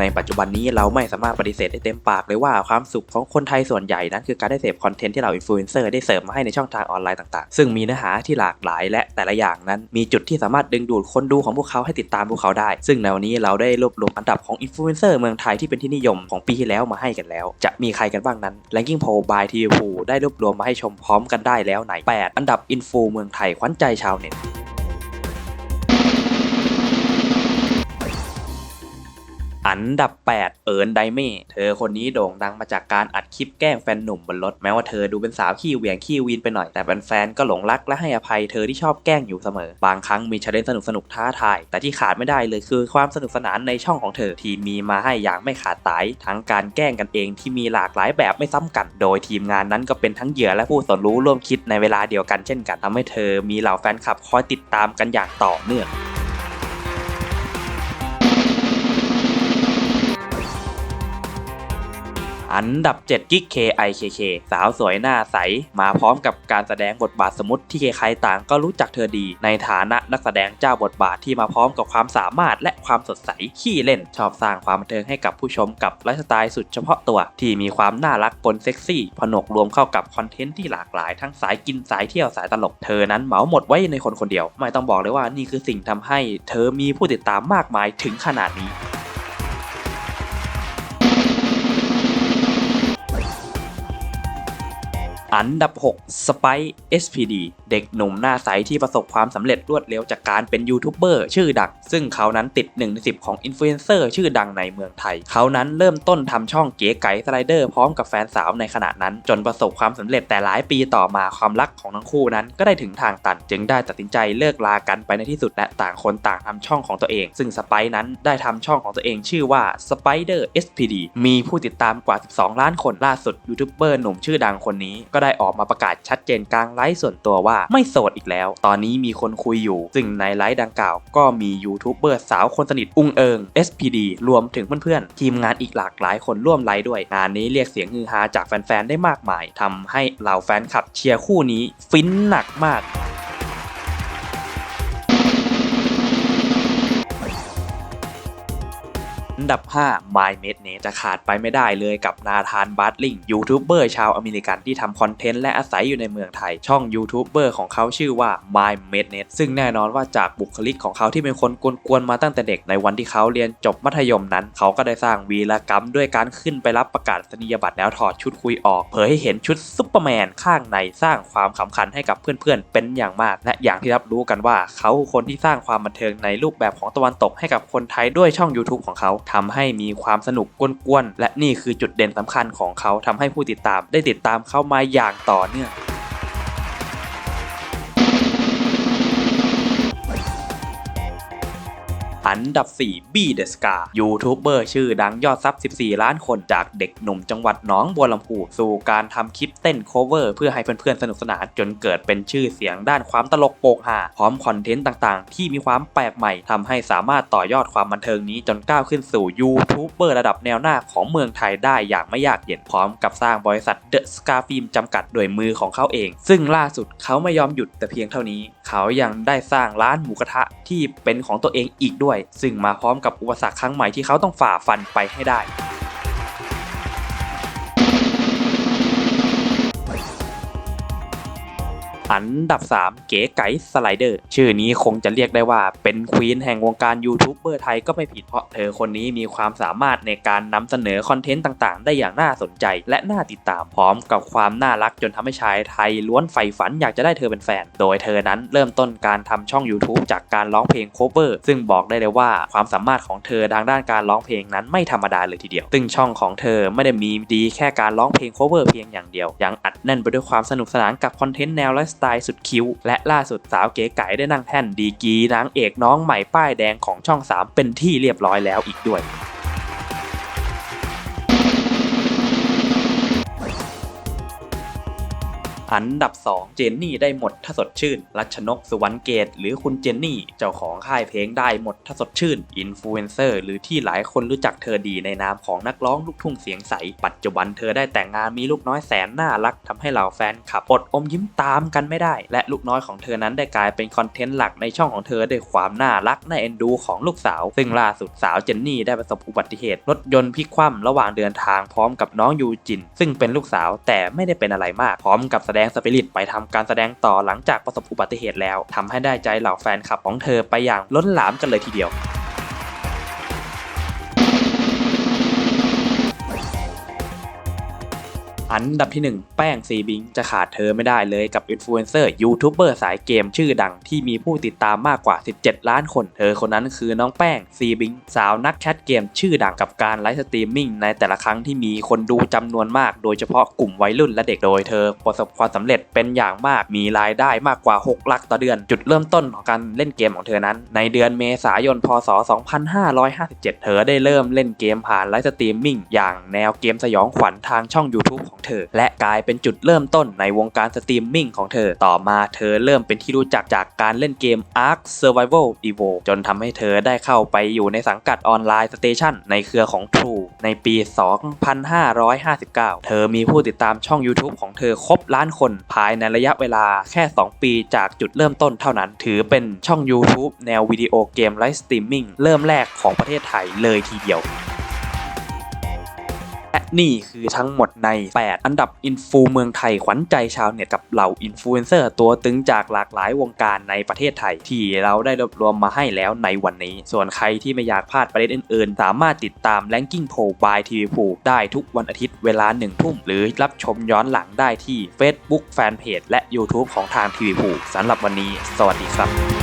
ในปัจจุบันนี้เราไม่สามารถปฏิเสธได้เต็มปากเลยว่าความสุขของคนไทยส่วนใหญ่นั้นคือการได้เสพคอนเทนต์ที่เราอินฟลูเอนเซอร์ได้เสิร์ฟมาให้ในช่องทางออนไลน์ต่างๆ ซึ่งมีเนื้อหาที่หลากหลายและแต่ละอย่างนั้น มีจุดที่สามารถดึงดูดคนดูของพวกเขาให้ติดตามพวกเขาได้ ซึ่งในวันนี้เราได้รวบรวมอันดับของอินฟลูเอนเซอร์เมืองไทยที่เป็นที่นิยมของปีที่แล้วมาให้กันแล้ว จะมีใครกันบ้างนั้น Ranking Poll by t v ได้รวบรวมมาให้ชมพร้อมกันได้แล้วใน8อันดับอินฟูเมืองไทยขวัญใจชาวเน็ต อันดับ 8 เอิร์นไดเม่เธอคนนี้โด่งดังมาจากการอัดคลิปแกล้งแฟนหนุ่มบนรถ แม้ว่าเธอดูเป็นสาวขี้เหวี่ยงขี้วีนไปหน่อย แต่แฟนๆก็หลงรักและให้อภัยเธอที่ชอบแกล้งอยู่เสมอ บางครั้งมีชาเลนจ์สนุกสนุกๆท้าทาย แต่ที่ขาดไม่ได้เลยคือความสนุกสนานในช่องของเธอที่มีมาให้อย่างไม่ขาดสาย ทั้งการแกล้งกันเองที่มีหลากหลายแบบไม่ซ้ำกัน โดยทีมงานนั้นก็เป็นทั้งเหยื่อและผู้สนรู้ร่วมคิดในเวลาเดียวกันเช่นกันทำให้เธอมีเหล่าแฟนคลับคอยติดตามกันอย่างต่อเนื่อง อันดับ 7 กิ๊ก KIKK สาวสวยหน้าใส มาพร้อมกับการแสดงบทบาทสมมติที่ใครๆต่างก็รู้จักเธอดี ในฐานะนักแสดงเจ้าบทบาทที่มาพร้อมกับความสามารถและความสดใส ขี้เล่น ชอบสร้างความบันเทิงให้กับผู้ชมกับไลฟ์สไตล์สุดเฉพาะตัว ที่มีความน่ารักปนเซ็กซี่ผนวกรวมเข้ากับคอนเทนต์ที่หลากหลาย ทั้งสายกินสายเที่ยวสายตลกเธอนั้นเหมาหมดไว้ในคนคนเดียว ไม่ต้องบอกเลยว่านี่คือสิ่งทำให้ เธอมีผู้ติดตามมากมายถึงขนาดนี้ อันดับ6 Spike SPD เด็กหนุ่มหน้าใสที่ประสบความสำเร็จรวดเร็วจากการเป็นยูทูบเบอร์ชื่อดัง ซึ่งเขานั้นติด1ใน10 ของอินฟลูเอนเซอร์ชื่อดังในเมืองไทย เขานั้นเริ่มต้นทำช่องเก๋ไก๋สไลเดอร์พร้อมกับแฟนสาวในขณะนั้น จนประสบความสำเร็จแต่หลายปีต่อมาความรักของทั้งคู่นั้นก็ได้ถึงทางตัน จึงได้ตัดสินใจเลิกลากันไปในที่สุดและต่างคนต่างทำช่องของตัวเอง ซึ่งสไปนั้นได้ทำช่องของตัวเองชื่อว่า Spider SPD มีผู้ติดตามกว่า 12 ล้านคนล่าสุดยูทูบเบอร์หนุ่มชื่อดังคนนี้ก็ได้ออกมาประกาศชัดเจนกลางไลฟ์ส่วนตัวว่าไม่โสดอีกแล้ว ตอนนี้มีคนคุยอยู่ ซึ่งในไลฟ์ดังกล่าวก็มียูทูบเบอร์สาวคนสนิทอุงเอิง SPD รวมถึงเพื่อนๆ ทีมงานอีกหลากหลายคนร่วมไลฟ์ด้วย งานนี้เรียกเสียงฮือฮาจากแฟนๆ ได้มากมายทำให้เหล่าแฟนคลับเชียร์คู่นี้ ฟินหนักมาก อันดับ 5 My m e d n e t จะขาดไปไม่ได้เลยกับนาธานบัตลิงยูทูบเบอร์ชาวอเมริกันที่ทำคอนเทนต์และอาศัยอยู่ในเมืองไทย ช่องยูทูบเบอร์ของเขาชื่อว่า My m e d n e t ซึ่งแน่นอนว่าจากบุคลิกของเขาที่เป็นคนกวนๆมาตั้งแต่เด็กในวันที่เขาเรียนจบมัธยมนั้น เขาก็ได้สร้างวีรกรรมด้วยการขึ้นไปรับประกาศนียบัตรแล้วถอดชุดคุยออก เผยให้เห็นชุดซุปเปอร์แมนข้างในสร้างความขำขันให้กับเพื่อนๆเป็นอย่างมาก และอย่างที่รับรู้กันว่า เขาคนที่สร้างความบันเทิงในรูปแบบของตะวันตกให้กับคนไทยด้วยช่อง YouTube ของเขาทำให้มีความสนุกกวนๆและนี่คือจุดเด่นสำคัญของเขาทำให้ผู้ติดตามได้ติดตามเข้ามาอย่างต่อเนื่อง อันดับ4 B The Scar ยูทูบเบอร์ชื่อดังยอดซับ 14 ล้านคนจากเด็กหนุ่มจังหวัดหนองบัวลำพูสู่การทำคลิปเต้นโคเวอร์เพื่อให้เพื่อนๆสนุกสนานจนเกิดเป็นชื่อเสียงด้านความตลกโปกฮาพร้อมคอนเทนต์ต่างๆ ที่มีความแปลกใหม่ทำให้สามารถต่อยอดความบันเทิงนี้จนก้าวขึ้นสู่ยูทูบเบอร์ระดับแนวหน้าของเมืองไทยได้อย่างไม่ยากเย็นพร้อมกับสร้างบริษัท The Scar Film จำกัดโดยมือของเขาเอง ซึ่งล่าสุดเขาไม่ยอมหยุดแต่เพียงเท่านี้ เขายังได้สร้างร้านหมูกระทะ ที่เป็นของตัวเองอีกด้วย ซึ่งมาพร้อมกับอุปสรรคครั้งใหม่ที่เขาต้องฝ่าฟันไปให้ได้ อันดับ 3 เก๋ไก๋สไลเดอร์ ชื่อนี้คงจะเรียกได้ว่าเป็นควีนแห่งวงการยูทูบเบอร์ไทยก็ไม่ผิดเพราะเธอคนนี้มีความสามารถในการนำเสนอคอนเทนต์ต่างๆ ได้อย่างน่าสนใจ และน่าติดตามพร้อมกับความน่ารักจนทำให้ชายไทยล้วนใฝ่ฝันอยากจะได้เธอเป็นแฟน โดยเธอนั้นเริ่มต้นการทำช่อง YouTube จากการร้องเพลงโคเวอร์ ซึ่งบอกได้เลยว่าความสามารถของเธอทางด้านการร้องเพลงนั้นไม่ธรรมดาเลยทีเดียว ซึ่งช่องของเธอไม่ได้มีดีแค่การร้องเพลงโคเวอร์เพียงอย่างเดียว ยังอัดแน่นไปด้วยความสนุกสนานกับคอนเทนต์แนวไลฟ์สไตล์สุดคิ้ว และล่าสุดสาวเก๋ไก๋ได้นั่งแท่นดีกีนางเอกน้องใหม่ป้ายแดงของช่อง 3 เป็นที่เรียบร้อยแล้วอีกด้วย อันดับ 2 เจนนี่ได้หมดถ้าสดชื่น รัชนกสุวรรณเกต หรือคุณเจนนี่ เจ้าของค่ายเพลงได้หมดถ้าสดชื่น อินฟลูเอนเซอร์หรือที่หลายคนรู้จักเธอดีในนามของนักร้องลูกทุ่งเสียงใส ปัจจุบันเธอได้แต่งงานมีลูกน้อยแสนน่ารักทำให้เหล่าแฟนคลับอดอมยิ้มตามกันไม่ได้ และลูกน้อยของเธอนั้นได้กลายเป็นคอนเทนต์หลักในช่องของเธอด้วยความน่ารักน่าเอ็นดูของลูกสาว ซึ่งล่าสุดสาวเจนนี่ได้ประสบอุบัติเหตุรถยนต์พลิกคว่ำระหว่างเดินทางพร้อมกับน้องยูจิน ซึ่งเป็นลูกสาวแต่ไม่ได้เป็นอะไรมากพร้อมกับแสดงสปิริตไปทำการแสดงต่อหลังจากประสบอุบัติเหตุแล้วทำให้ได้ใจเหล่าแฟนคลับของเธอไปอย่างล้นหลามกันเลยทีเดียว อันดับที่ 1 แป้งซีบิงจะขาดเธอไม่ได้เลยกับอินฟลูเอนเซอร์ยูทูบเบอร์สายเกมชื่อดังที่มีผู้ติดตามมากกว่า 17 ล้านคน เธอคนนั้นคือน้องแป้งซีบิง สาวนักแคทเกมชื่อดังกับการไลฟ์สตรีมมิ่งในแต่ละครั้งที่มีคนดูจำนวนมาก โดยเฉพาะกลุ่มวัยรุ่นและเด็กโดยเธอประสบความสำเร็จเป็นอย่างมากมีรายได้มากกว่า 6 หลักต่อเดือน จุดเริ่มต้นของการเล่นเกมของเธอนั้น ในเดือนเมษายนพศ 2557 เธอได้เริ่มเล่นเกมผ่านไลฟ์สตรีมมิ่งอย่างแนวเกมสยองขวัญทางช่อง YouTube ของเธอ และกลายเป็นจุดเริ่มต้นในวงการสตรีมมิ่งของเธอ ต่อมาเธอเริ่มเป็นที่รู้จักจากการเล่นเกม Ark Survival Evo จนทำให้เธอได้เข้าไปอยู่ในสังกัดออนไลน์สเตชันในเครือของ True ในปี 2559 เธอมีผู้ติดตามช่อง YouTube ของเธอครบล้านคนภายในระยะเวลาแค่ 2 ปีจากจุดเริ่มต้นเท่านั้น ถือเป็นช่อง YouTube แนววิดีโอเกมไลฟ์สตรีมมิ่งเริ่มแรกของประเทศไทยเลยทีเดียว และนี่คือทั้งหมดใน 8 อันดับอินฟูเมืองไทยขวัญใจชาวเน็ตกับเหล่าอินฟลูเอนเซอร์ตัวตึงจากหลากหลายวงการในประเทศไทย ที่เราได้รวบรวมมาให้แล้วในวันนี้ ส่วนใครที่ไม่อยากพลาดประเด็นอื่นๆ สามารถติดตาม Ranking Poll by TV Pool ได้ทุกวันอาทิตย์เวลา1ทุ่มหรือรับชมย้อนหลังได้ที่ Facebook Fanpage และ YouTube ของทาง TV Pool สำหรับวันนี้ สวัสดีครับ